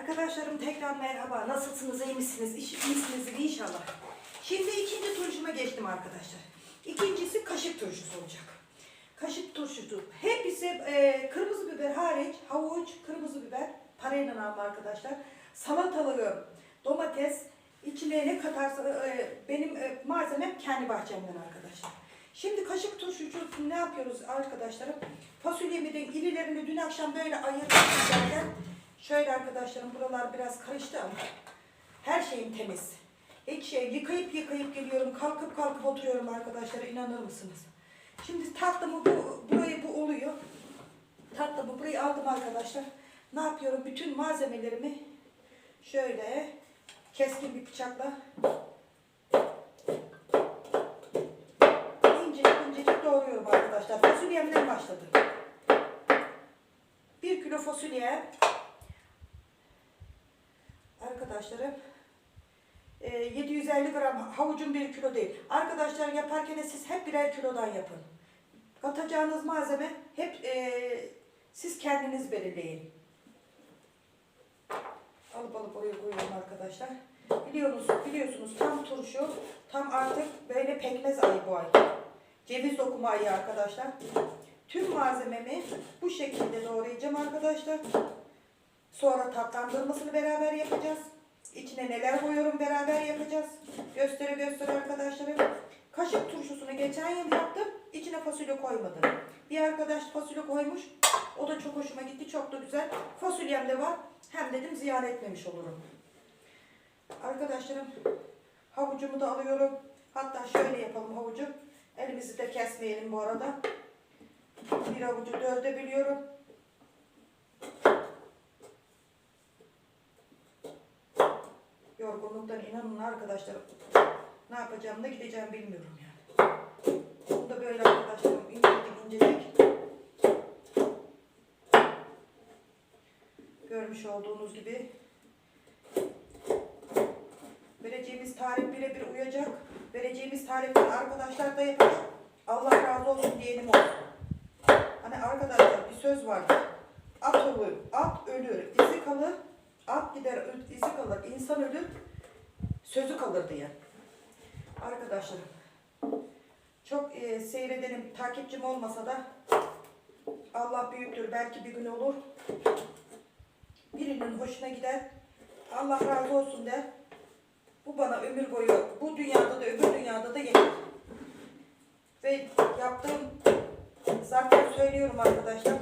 Arkadaşlarım tekrar merhaba. Nasılsınız? iyi misiniz? İyisinizdir inşallah. Şimdi ikinci turşuma geçtim arkadaşlar. İkincisi kaşık turşusu olacak. Kaşık turşusu. Hepsi e, kırmızı biber hariç, havuç, kırmızı biber, parayla alma arkadaşlar. Salatalığı, domates, içine ne katarsa e, benim e, malzemem kendi bahçemden arkadaşlar. Şimdi kaşık turşusu ne yapıyoruz arkadaşlarım? Fasulyemi de irilerini dün akşam böyle ayırdım. Şöyle arkadaşlarım buralar biraz karıştı ama her şeyim temiz. Hiç şey yıkayıp yıkayıp geliyorum. Kalkıp kalkıp oturuyorum arkadaşlar inanır mısınız? Şimdi tatlımı bu, burayı bu oluyor. Tatlımı burayı aldım arkadaşlar. Ne yapıyorum? Bütün malzemelerimi şöyle keskin bir bıçakla incecik incecik doğruyorum arkadaşlar. Fasulyemden başladım. Bir kilo fasulye arkadaşlarım e, 750 gram havucun bir kilo değil. Arkadaşlar yaparken siz hep birer kilodan yapın. Katacağınız malzeme hep e, siz kendiniz belirleyin. Alıp alıp oraya koyuyorum arkadaşlar. Biliyorsunuz, biliyorsunuz tam turşu, tam artık böyle pekmez ayı bu ay. Ceviz dokuma ayı arkadaşlar. Tüm malzememi bu şekilde doğrayacağım arkadaşlar. Sonra tatlandırmasını beraber yapacağız. İçine neler koyuyorum beraber yapacağız. Göstere göstere arkadaşlarım. Kaşık turşusunu geçen yıl yaptım. İçine fasulye koymadım. Bir arkadaş fasulye koymuş. O da çok hoşuma gitti. Çok da güzel. Fasulyem de var. Hem dedim ziyan etmemiş olurum. Arkadaşlarım havucumu da alıyorum. Hatta şöyle yapalım havucu. Elimizi de kesmeyelim bu arada. Bir havucu dörde biliyorum. Yorgunluktan inanın arkadaşlarım. Ne yapacağımı da gideceğim bilmiyorum yani. Bunu da böyle arkadaşlarım incecik incecik. Görmüş olduğunuz gibi. Vereceğimiz tarif birebir uyacak. Vereceğimiz tarifleri arkadaşlar da yapacak. Allah razı olsun diyelim olsun. Hani arkadaşlar bir söz var. At ölür, at ölür, izi kalır. At gider, izi kalır. İnsan ölür, sözü kalır diye. Arkadaşlarım, çok e, seyredenim, takipçim olmasa da Allah büyüktür. Belki bir gün olur. Birinin hoşuna gider. Allah razı olsun der. Bu bana ömür boyu, bu dünyada da öbür dünyada da yeter. Ve yaptığım, zaten söylüyorum arkadaşlar.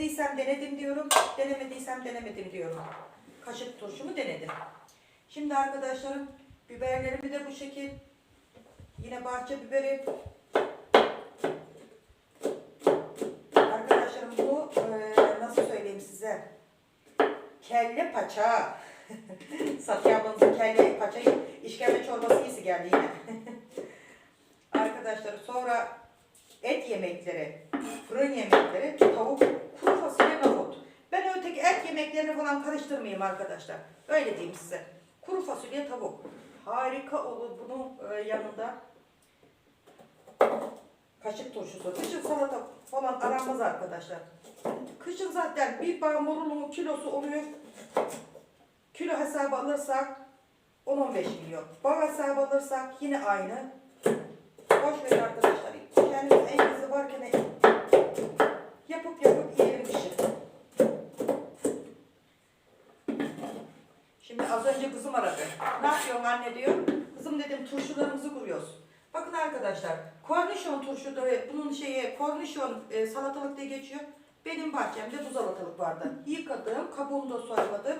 Denediysem denedim diyorum, denemediysem denemedim diyorum. Kaşık turşumu denedim. Şimdi arkadaşlarım, biberlerimi de bu şekil. Yine bahçe biberi. Arkadaşlarım bu eee, nasıl söyleyeyim size? Kelle paça. Safiye kelle paça işkembe çorbası iyisi geldi yine. Arkadaşlar sonra et yemekleri, fırın yemekleri, tavuk, kuru fasulye, nohut. Ben öteki et yemeklerini falan karıştırmayayım arkadaşlar. Öyle diyeyim size. Kuru fasulye, tavuk. Harika olur bunun e, yanında. Kaşık turşusu. Kışın salata falan aranmaz arkadaşlar. Kışın zaten bir bağ kilosu oluyor. Kilo hesabı alırsak 10-15 milyon. Bağ hesabı alırsak yine aynı. Boş ver arkadaşlar. Kendimiz elimizde varken yapıp yapıp yiyelim işi. Şimdi az önce kızım aradı. Ne yapıyorsun anne diyor. Kızım dedim turşularımızı kuruyoruz. Bakın arkadaşlar kornişon turşu da bunun şeyi kornişon e, salatalık diye geçiyor. Benim bahçemde bu salatalık vardı. Yıkadım, kabuğunu da soymadım.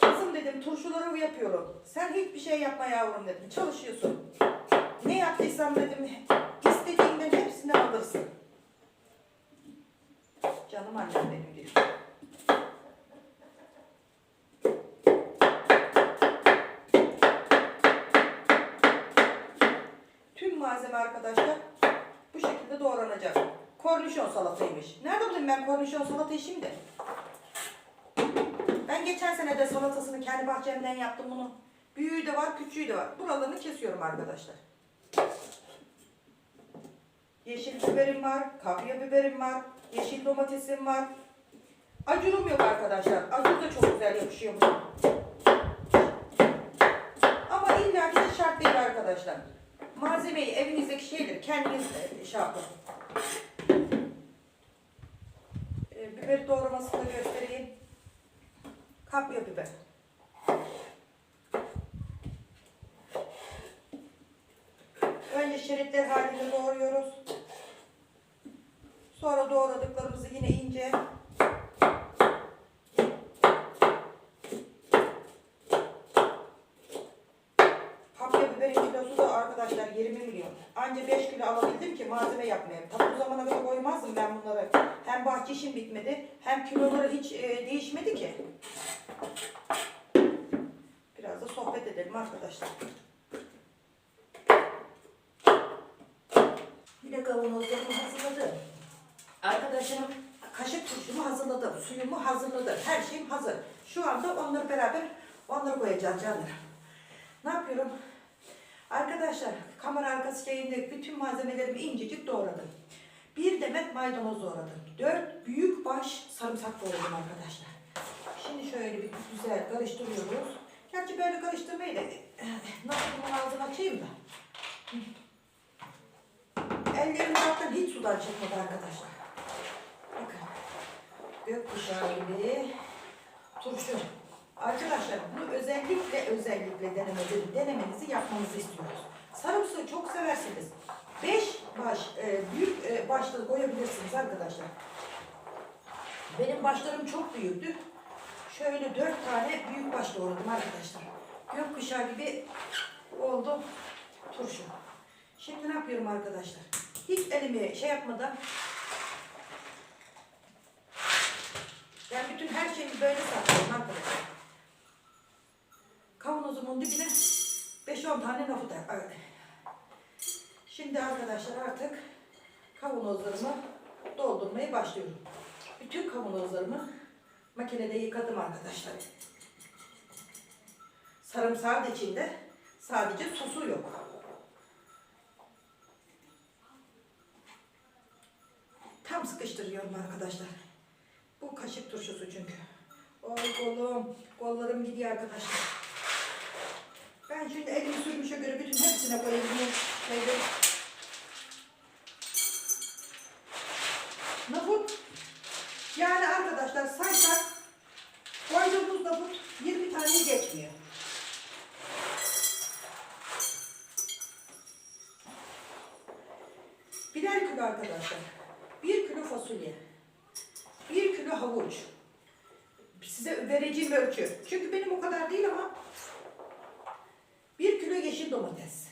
Kızım dedim turşuları yapıyorum. Sen hiçbir şey yapma yavrum dedim. Çalışıyorsun. Ne yaptıysam dedim istediğinden hepsini alırsın. Canım annem benim diyor. Tüm malzeme arkadaşlar bu şekilde doğranacak. Kornişon salataymış. Nerede bulayım ben kornişon salatayı şimdi? Ben geçen sene de salatasını kendi bahçemden yaptım bunu. Büyüğü de var, küçüğü de var. Buralarını kesiyorum arkadaşlar. Yeşil biberim var, kapya biberim var, yeşil domatesim var. Acurum yok arkadaşlar. Acur da çok güzel yakışıyor. Ama illa ki de şart değil arkadaşlar. Malzemeyi evinizdeki şeydir. Kendiniz e, şey yapın. E, biber doğramasını da göstereyim. Kapya biber. Önce şeritler halinde doğruyoruz. Sonra doğradıklarımızı yine ince Kapya biberin kilosu da arkadaşlar 20 milyon. Anca 5 kilo alabildim ki malzeme yapmaya. Tabii bu zamana kadar koymazdım ben bunları. Hem bahçe işim bitmedi hem kiloları hiç e, değişmedi ki. Biraz da sohbet edelim arkadaşlar. Yine kavanozlarımı hazırladım. Arkadaşlarım kaşık turşumu hazırladım. Suyumu hazırladım. Her şeyim hazır. Şu anda onları beraber onları koyacağız canlarım. Ne yapıyorum? Arkadaşlar kamera arkası yayında bütün malzemelerimi incecik doğradım. Bir demet maydanoz doğradım. Dört büyük baş sarımsak doğradım arkadaşlar. Şimdi şöyle bir güzel karıştırıyoruz. Gerçi böyle karıştırmayı da eh, nasıl bunun ağzını açayım da. Ellerim zaten hiç sudan çıkmadı arkadaşlar. Bakın. Gökkuşağı gibi turşu. Arkadaşlar bunu özellikle özellikle denemenizi, denemenizi yapmanızı istiyoruz. Sarımsağı çok seversiniz. 5 baş, e, büyük e, başlığı koyabilirsiniz arkadaşlar. Benim başlarım çok büyüktü. Şöyle 4 tane büyük baş doğradım arkadaşlar. Gökkuşağı gibi oldu turşu. Şimdi ne yapıyorum arkadaşlar? Hiç elimi şey yapmadan ben bütün her şeyi böyle saklıyorum arkadaşlar. Kavanozumun dibine 5-10 tane nohut. Şimdi arkadaşlar artık kavanozlarımı doldurmaya başlıyorum. Bütün kavanozlarımı makinede yıkadım arkadaşlar. Sarımsağı da içinde sadece sosu yok. Tam sıkıştırıyorum arkadaşlar. Bu kaşık turşusu çünkü. Oy kolum, kollarım gidiyor arkadaşlar. Ben şimdi elimi sürmüşe göre bütün hepsine koyayım şeyde. Nohut. Yani arkadaşlar saysak koyduğumuz nohut 20 tane geçmiyor. Birer kilo arkadaşlar. Bir kilo fasulye. Bir kilo havuç. Size vereceğim ölçü. Çünkü benim o kadar değil ama bir kilo yeşil domates.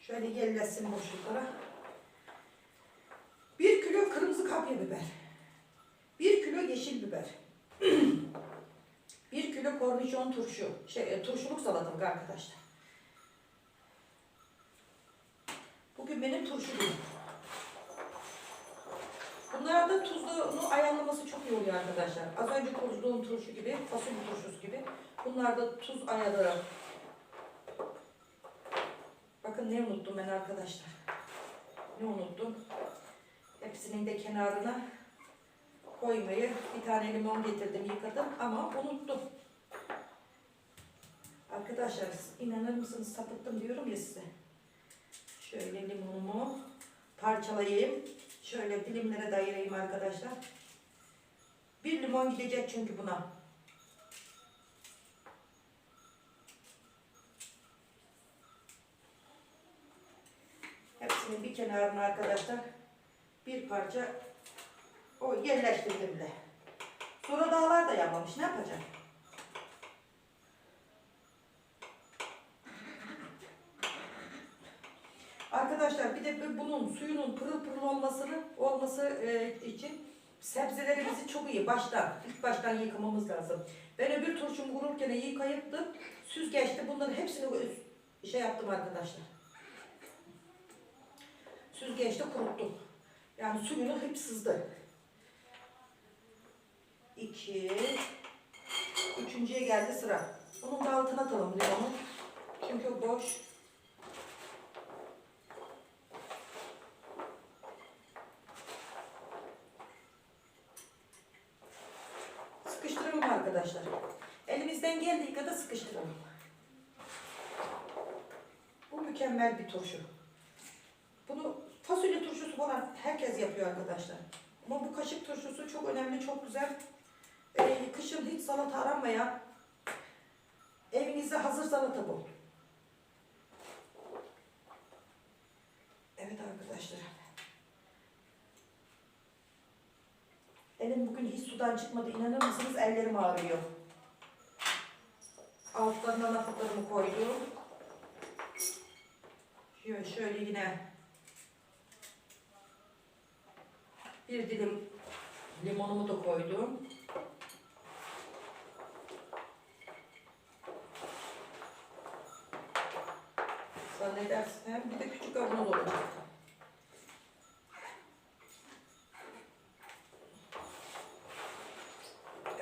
Şöyle yerleşsin boşluklara. Bir kilo kırmızı kapya biber. Bir kilo yeşil biber. bir kilo kornişon turşu. Şey, e, turşuluk salatalık arkadaşlar. Bugün benim turşu günüm. Bunlarda tuzunu ayarlaması çok iyi oluyor arkadaşlar. Az önce konuştuğum turşu gibi, fasulye turşusu gibi. Bunlarda tuz ayarı. Bakın ne unuttum ben arkadaşlar. Ne unuttum? Hepsinin de kenarına koymayı. Bir tane limon getirdim, yıkadım ama unuttum. Arkadaşlar inanır mısınız sapıttım diyorum ya size. Şöyle limonumu parçalayayım. Şöyle dilimlere de arkadaşlar. Bir limon gidecek çünkü buna. Hepsini bir kenarına arkadaşlar bir parça o yerleştirdim de. Sonra dağlar da yanmamış. Ne yapacağım? Arkadaşlar bir de bunun suyunun pırıl pırıl olmasını olması e, için sebzelerimizi çok iyi baştan ilk baştan yıkamamız lazım. Ben öbür turşumu kururken yıkayıptım. Süzgeçte bunların hepsini şey yaptım arkadaşlar. Süzgeçte kuruttum. Yani suyunu hep sızdı. İki. Üçüncüye geldi sıra. Bunun da altına atalım limonu. Çünkü boş. Arkadaşlar. Elimizden geldiği kadar sıkıştıralım. Bu mükemmel bir turşu. Bunu fasulye turşusu falan herkes yapıyor arkadaşlar. Ama bu kaşık turşusu çok önemli, çok güzel. Ee, kışın hiç salata aranmayan evinizde hazır salata bul. Evet arkadaşlar. Elim bugün hiç sudan çıkmadı. İnanır mısınız ellerim ağrıyor. Altlarına nakıtlarımı koydum. Şöyle yine bir dilim limonumu da koydum. Zannedersem bir de küçük kavanoz olacak.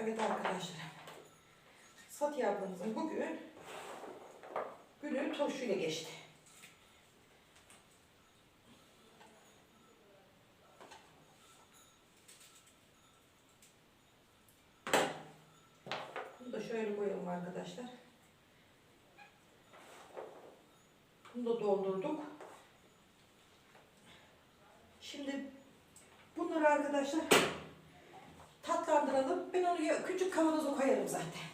Evet arkadaşlar. Satya ablamızın bugün turşuyla geçti. Bunu da şöyle koyalım arkadaşlar. Bunu da doldurduk. Şimdi bunları arkadaşlar tatlandıralım. Ben onu küçük kavanoza koyarım zaten.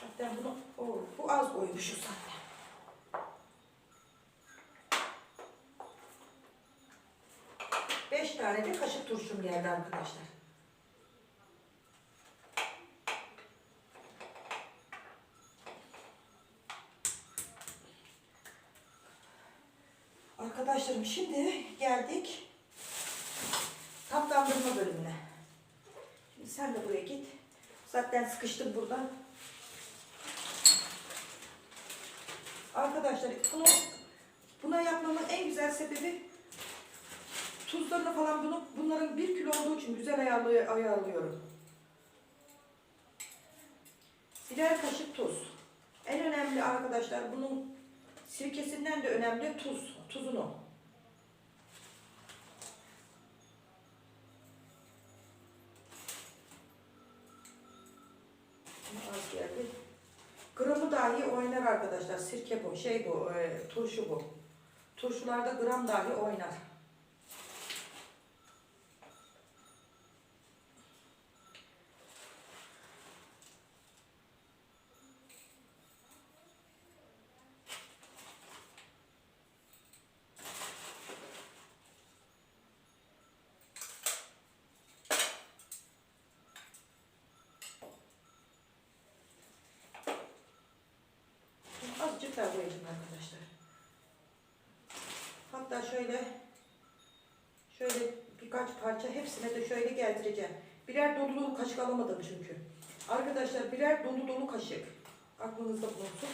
Zaten bunu bu az koymuşuz zaten. Beş tane de kaşık turşum geldi arkadaşlar. Arkadaşlarım şimdi geldik tatlandırma bölümüne. Şimdi sen de buraya git. Zaten sıkıştım burada. Arkadaşlar bunu buna yapmamın en güzel sebebi tuzlarını falan bunu bunların bir kilo olduğu için güzel ayarlı, ayarlıyorum. Birer kaşık tuz. En önemli arkadaşlar bunun sirkesinden de önemli tuz. Tuzunu. Az geldi. Gramı dahi oynar arkadaşlar. Sirke bu, şey bu, e, turşu bu. Turşularda gram dahi oynar. Azıcık daha koyacağım arkadaşlar. Hatta şöyle şöyle birkaç parça hepsine de şöyle geldireceğim. Birer dolu dolu kaşık alamadım çünkü. Arkadaşlar birer dolu dolu kaşık. Aklınızda bulunsun.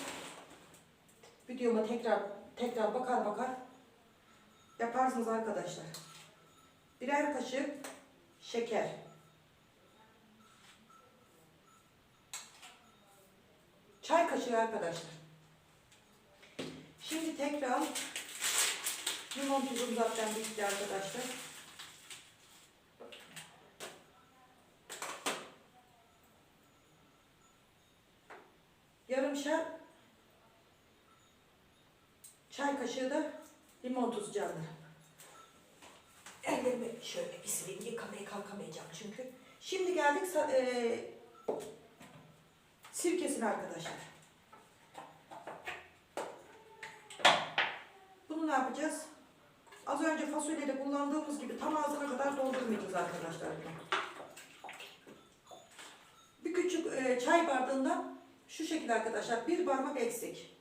Videoma tekrar tekrar bakar bakar yaparsınız arkadaşlar. Birer kaşık şeker. Çay kaşığı arkadaşlar. Şimdi tekrar limon tuzum zaten bitti arkadaşlar. Yarımşar çay kaşığı da limon tuzu canlarım. Ellerimi şöyle bir sileyim. Yıkamaya kalkamayacağım çünkü. Şimdi geldik eee sirkesine arkadaşlar. Bunu ne yapacağız? Az önce fasulyede kullandığımız gibi tam ağzına kadar doldurmayacağız arkadaşlar. bunu. Bir küçük e, bardağından şu şekilde arkadaşlar bir parmak eksik.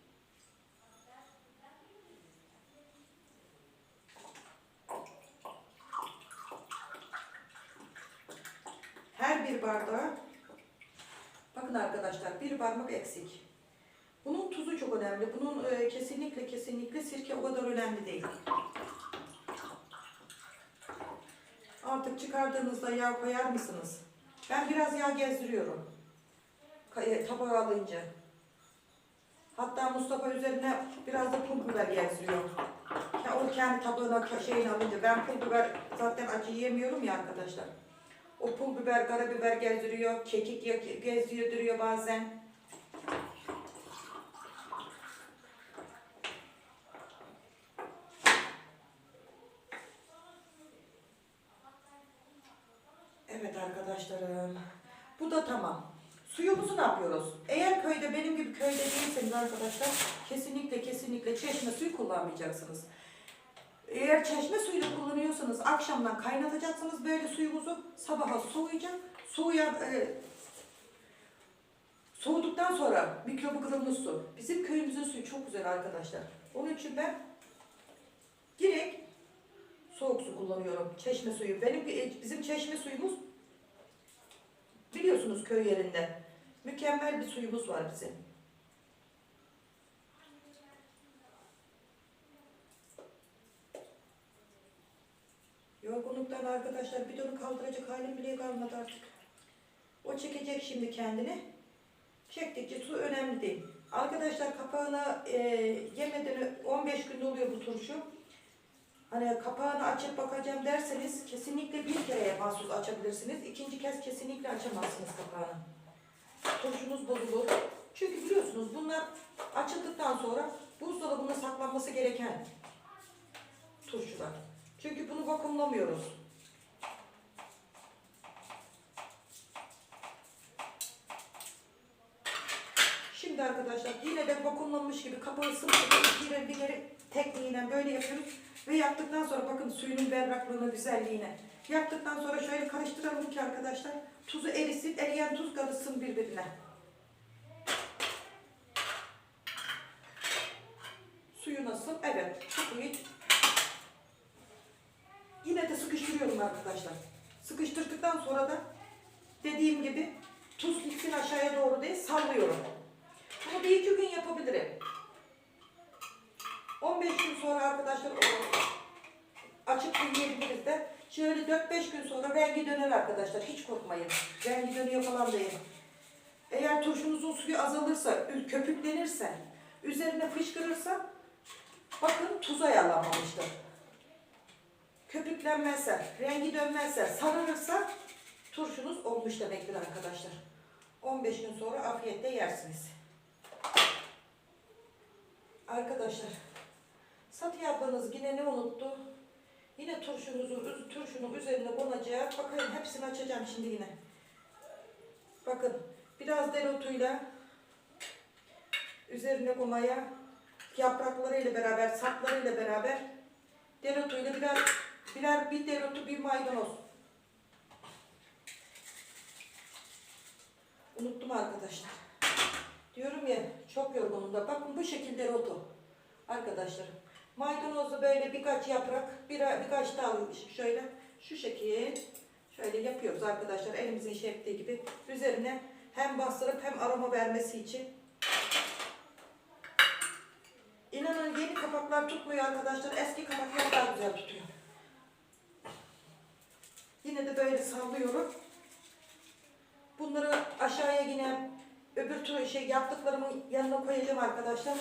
Her bir bardağa bakın arkadaşlar bir parmak eksik. Bunun tuzu çok önemli. Bunun e, kesinlikle kesinlikle sirke o kadar önemli değil. Artık çıkardığınızda yağ koyar mısınız? Ben biraz yağ gezdiriyorum. Tabağa alınca. Hatta Mustafa üzerine biraz da pul biber gezdiriyor. Ya o kendi tabağına şeyini alınca. Ben pul biber zaten acı yemiyorum ya arkadaşlar. O pul biber, karabiber gezdiriyor, kekik ge- gezdiriyor bazen. Evet arkadaşlarım. Bu da tamam. Suyumuzu ne yapıyoruz? Eğer köyde benim gibi köyde değilseniz arkadaşlar kesinlikle kesinlikle çeşme suyu kullanmayacaksınız. Eğer çeşme suyunu kullanıyorsanız akşamdan kaynatacaksınız böyle suyumuzu sabaha soğuyacak. Soğuyan e, soğuduktan sonra mikrobu kırılmış su. Bizim köyümüzün suyu çok güzel arkadaşlar. Onun için ben direkt soğuk su kullanıyorum. Çeşme suyu. Benim bizim çeşme suyumuz biliyorsunuz köy yerinde. Mükemmel bir suyumuz var bizim. Yorgunluktan arkadaşlar bidonu kaldıracak halim bile kalmadı artık. O çekecek şimdi kendini. Çektikçe su önemli değil. Arkadaşlar kapağını e, yemeden 15 gün oluyor bu turşu. Hani kapağını açıp bakacağım derseniz kesinlikle bir kere mahsus açabilirsiniz. İkinci kez kesinlikle açamazsınız kapağını. Turşunuz bozulur. Çünkü biliyorsunuz bunlar açıldıktan sonra buzdolabında saklanması gereken turşular. Çünkü bunu vakumlamıyoruz. Şimdi arkadaşlar yine de vakumlanmış gibi kapağı sımsıkı bir bir tekniğiyle böyle yapıyoruz. Ve yaptıktan sonra bakın suyunun berraklığına, güzelliğine. Yaptıktan sonra şöyle karıştıralım ki arkadaşlar tuzu erisin, eriyen tuz karışsın birbirine. Suyu nasıl? Evet. Çok iyi. Yine de sıkıştırıyorum arkadaşlar. Sıkıştırdıktan sonra da dediğim gibi tuz gitsin aşağıya doğru diye sallıyorum. Bunu bir iki gün yapabilirim. 15 gün sonra arkadaşlar açıp yiyebiliriz de. Şöyle 4-5 gün sonra rengi döner arkadaşlar. Hiç korkmayın. Rengi dönüyor falan değil. Eğer turşunuzun suyu azalırsa, köpüklenirse, üzerine fışkırırsa bakın tuza yalanmamıştır. Köpüklenmezse, rengi dönmezse, sararırsa turşunuz olmuş demektir arkadaşlar. 15 gün sonra afiyetle yersiniz. Arkadaşlar, Satiye ablanız yine ne unuttu? Yine turşunuzu, turşunun üzerine konacak. Bakayım hepsini açacağım şimdi yine. Bakın, biraz deretuyla üzerine konmaya yapraklarıyla beraber, saplarıyla beraber deretuyla birer, birer bir deretu bir maydanoz. Unuttum arkadaşlar. Diyorum ya çok yorgunum da. Bakın bu şekilde dereotu. Arkadaşlar. Maydanozlu böyle birkaç yaprak, bir, birkaç dal şöyle şu şekil şöyle yapıyoruz arkadaşlar elimizin şey ettiği gibi. Üzerine hem bastırıp hem aroma vermesi için. İnanın yeni kapaklar tutmuyor arkadaşlar. Eski kapaklar daha güzel tutuyor. Yine de böyle sallıyorum. Bunları aşağıya yine öbür türlü şey yaptıklarımın yanına koyacağım arkadaşlar.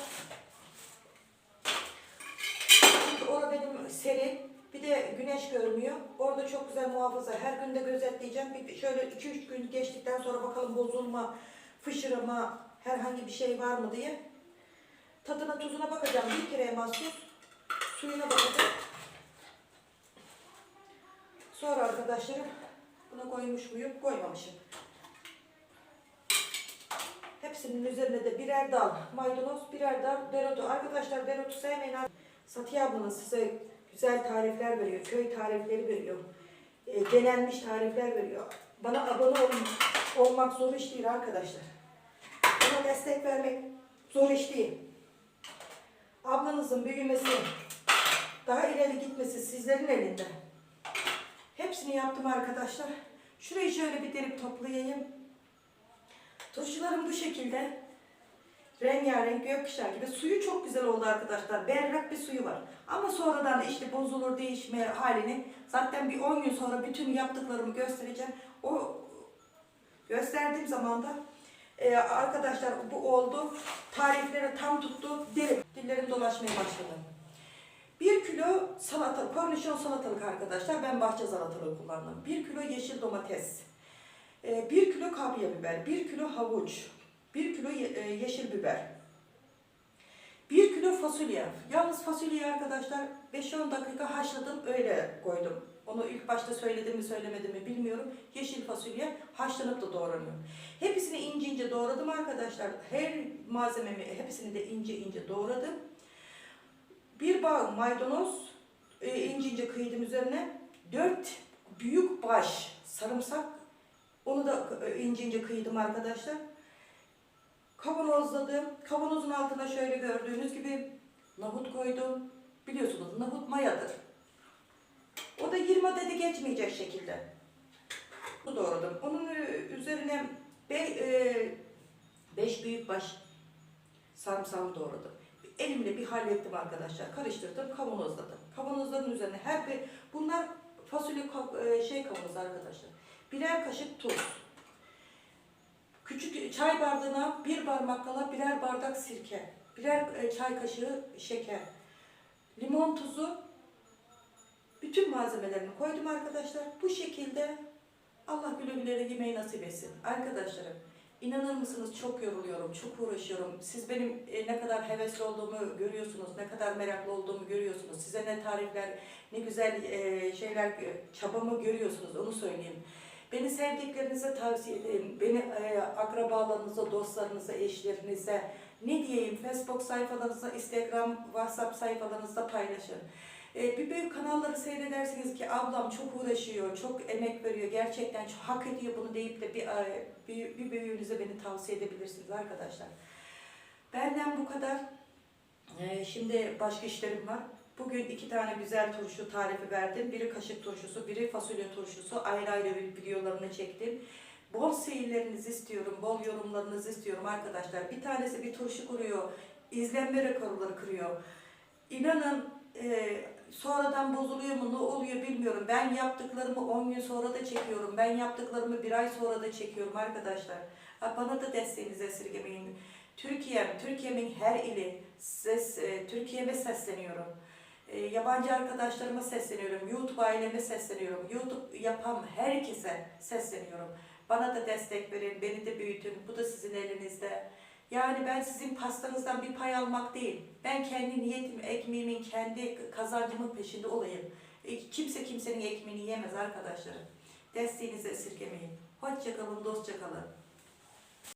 Çünkü orada benim serin. Bir de güneş görmüyor. Orada çok güzel muhafaza. Her gün de gözetleyeceğim. Bir, şöyle 2-3 gün geçtikten sonra bakalım bozulma, fışırama, herhangi bir şey var mı diye. Tadına tuzuna bakacağım. Bir kere mahsus. Suyuna bakacağım. Sonra arkadaşlarım buna koymuş muyum? Koymamışım. Hepsinin üzerine de birer dal maydanoz, birer dal dereotu. Arkadaşlar dereotu sevmeyin. Satiye ablanız size güzel tarifler veriyor. Köy tarifleri veriyor. E, denenmiş tarifler veriyor. Bana abone olun, olmak zor iş değil arkadaşlar. Bana destek vermek zor iş değil. Ablanızın büyümesi, daha ileri gitmesi sizlerin elinde. Hepsini yaptım arkadaşlar. Şurayı şöyle bir derip toplayayım. Turşularım bu şekilde. Rengarenk gökkuşağı gibi. Suyu çok güzel oldu arkadaşlar. Berrak bir suyu var. Ama sonradan işte bozulur değişme halini zaten bir 10 gün sonra bütün yaptıklarımı göstereceğim. O gösterdiğim zaman da e, arkadaşlar bu oldu. Tarifleri tam tuttu. Derim. Dillerim dolaşmaya başladı. 1 kilo salata, kornişon salatalık arkadaşlar. Ben bahçe salatalığı kullandım. 1 kilo yeşil domates. 1 kilo kapya biber. 1 kilo havuç. 1 kilo e, yeşil biber. 1 kilo fasulye. Yalnız fasulyeyi arkadaşlar 5-10 dakika haşladım öyle koydum. Onu ilk başta söyledim mi söylemedim mi bilmiyorum. Yeşil fasulye haşlanıp da doğranıyor. Hepsini ince ince doğradım arkadaşlar. Her malzememi hepsini de ince ince doğradım. Bir bağ maydanoz e, ince ince kıydım üzerine. 4 büyük baş sarımsak onu da e, ince ince kıydım arkadaşlar. Kavanozladım. Kavanozun altına şöyle gördüğünüz gibi nahut koydum. Biliyorsunuz nahut mayadır. O da 20 adedi geçmeyecek şekilde. Bu doğradım. Onun e, üzerine 5 büyük baş sarımsağımı doğradım. Elimle bir hallettim arkadaşlar. Karıştırdım, kavanozladım. Kavanozların üzerine her bir bunlar fasulye e, şey kavanozu arkadaşlar. Birer kaşık tuz. Küçük çay bardağına bir parmak kala birer bardak sirke. Birer e, çay kaşığı şeker. Limon tuzu. Bütün malzemelerini koydum arkadaşlar. Bu şekilde Allah güle güle yemeği nasip etsin. Arkadaşlarım inanır mısınız çok yoruluyorum, çok uğraşıyorum. Siz benim e, ne kadar hevesli olduğumu görüyorsunuz, ne kadar meraklı olduğumu görüyorsunuz. Size ne tarifler, ne güzel e, şeyler, çabamı görüyorsunuz onu söyleyeyim. Beni sevdiklerinize tavsiye edeyim. Beni e, akrabalarınıza, dostlarınıza, eşlerinize, ne diyeyim Facebook sayfalarınızda, Instagram, WhatsApp sayfalarınızda paylaşın. E, bir büyük kanalları seyredersiniz ki ablam çok uğraşıyor, çok emek veriyor, gerçekten çok hak ediyor bunu deyip de bir, e, bir, bir büyüğünüze beni tavsiye edebilirsiniz arkadaşlar. Benden bu kadar. E, şimdi başka işlerim var. Bugün iki tane güzel turşu tarifi verdim. Biri kaşık turşusu, biri fasulye turşusu. Ayrı ayrı videolarını çektim. Bol seyirlerinizi istiyorum, bol yorumlarınızı istiyorum arkadaşlar. Bir tanesi bir turşu kuruyor, izlenme rekorları kırıyor. İnanın e, sonradan bozuluyor mu, ne oluyor bilmiyorum. Ben yaptıklarımı 10 gün sonra da çekiyorum. Ben yaptıklarımı bir ay sonra da çekiyorum arkadaşlar. Bana da desteğinizi esirgemeyin. Türkiye'm, Türkiye'min her ili, ses, e, Türkiye'me sesleniyorum. E, yabancı arkadaşlarıma sesleniyorum. YouTube aileme sesleniyorum. YouTube yapan herkese sesleniyorum. Bana da destek verin, beni de büyütün. Bu da sizin elinizde. Yani ben sizin pastanızdan bir pay almak değil. Ben kendi niyetim, ekmeğimin, kendi kazancımın peşinde olayım. E, Kimse kimsenin ekmeğini yemez arkadaşlarım. Desteğinizi esirgemeyin. Hoşça kalın, dostça kalın.